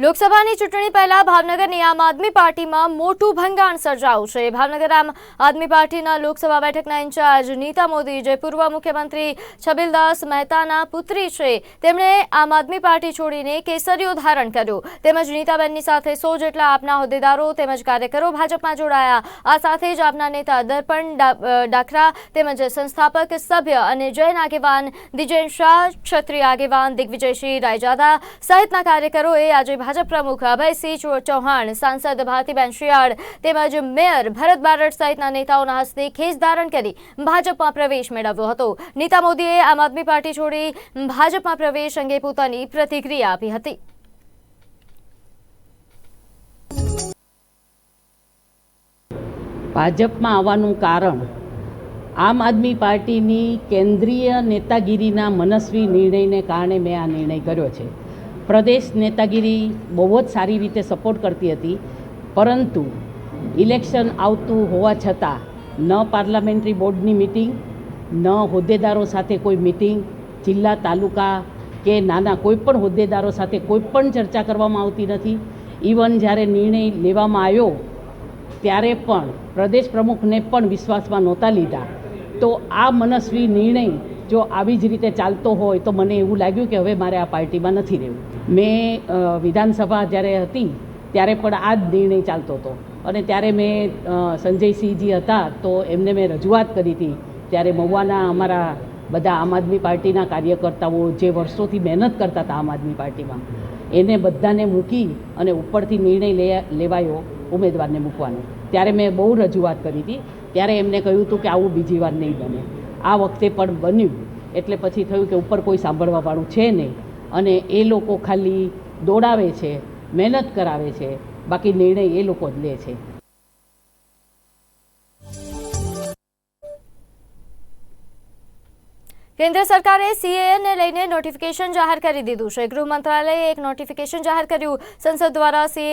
લોકસભાની ચૂંટણી પહેલા ભાવનગરની આમ આદમી પાર્ટીમાં મોટું ભંગાણ સર્જાયું છે. ભાવનગર આમ આદમી પાર્ટીના લોકસભા બેઠકના ઇન્ચાર્જ નીતા મોદી, જે પૂર્વ મુખ્યમંત્રી છબીલદાસ મહેતાના પુત્રી છે, તેમણે આમ આદમી પાર્ટી છોડીને કેસરીઓ ધારણ કર્યું. તેમજ નીતાબેનની સાથે સો જેટલા આપના હોદ્દેદારો તેમજ કાર્યકરો ભાજપમાં જોડાયા. આ સાથે જ આપના નેતા દર્પણ ડાખરા તેમજ સંસ્થાપક સભ્ય અને જૈન આગેવાન દિજેન શાહ, ક્ષત્રિય આગેવાન દિગ્વિજયસિંહ રાયજાદા સહિતના કાર્યકરોએ આજે ભાજપ પ્રમુખ અભયસિંહ ચૌહાણ, સાંસદ ભારતીબેન શિયાળ તેમજ મેયર ભરત બારડ સહિતના નેતાઓના હસ્તે ખેસ ધારણ કરી ભાજપમાં પ્રવેશ મેળવ્યો હતો. નીતા મોદીએ આમ આદમી પાર્ટી છોડી ભાજપમાં પ્રવેશ અંગે પોતાની પ્રતિક્રિયા આપી હતી. ભાજપમાં આવવાનું કારણ આમ આદમી પાર્ટીની કેન્દ્રીય નેતાગીરીના મનસ્વી નિર્ણયને કારણે મેં આ નિર્ણય કર્યો છે. પ્રદેશ નેતાગીરી બહુ જ સારી રીતે સપોર્ટ કરતી હતી. પરંતુ ઇલેક્શન આવતું હોવા છતાં ન પાર્લામેન્ટરી બોર્ડની મિટિંગ ન હોદ્દેદારો સાથે કોઈ મિટિંગ જિલ્લા, તાલુકા કે નાના કોઈપણ હોદ્દેદારો સાથે કોઈ પણ ચર્ચા કરવામાં આવતી નથી. ઇવન જ્યારે નિર્ણય લેવામાં આવ્યો, ત્યારે પણ પ્રદેશ પ્રમુખને પણ વિશ્વાસમાં નહોતા લીધા. તો આ મનસ્વી નિર્ણય જો આવી જ રીતે ચાલતો હોય તો મને એવું લાગ્યું કે હવે મારે આ પાર્ટીમાં નથી રહેવું. મેં વિધાનસભા જ્યારે હતી, ત્યારે પણ આ જ નિર્ણય ચાલતો હતો. અને ત્યારે મેં સંજયસિંહજી હતા, તો એમને મેં રજૂઆત કરી હતી ત્યારે મહુવાના અમારા બધા આમ આદમી પાર્ટીના કાર્યકર્તાઓ જે વર્ષોથી મહેનત કરતા હતા આમ આદમી પાર્ટીમાં, એને બધાને મૂકી અને ઉપરથી નિર્ણય લેવાયો ઉમેદવારને મૂકવાનો. ત્યારે મેં બહુ રજૂઆત કરી હતી. ત્યારે એમને કહ્યું હતું કે આવું બીજી વાર નહીં બને. આ વખતે પણ બન્યું. એટલે પછી થયું કે ઉપર કોઈ સાંભળવાવાળું છે નહીં. અને એ લોકો ખાલી દોડાવે છે, મહેનત કરાવે છે, બાકી નિર્ણય એ લોકો જ લે છે. કેન્દ્ર સરકારે સીએએને લઈને નોટિફિકેશન જાહેર કરી દીધું છે. ગૃહ મંત્રાલયે એક નોટિફિકેશન જાહેર કર્યું. સંસદ દ્વારા સીએ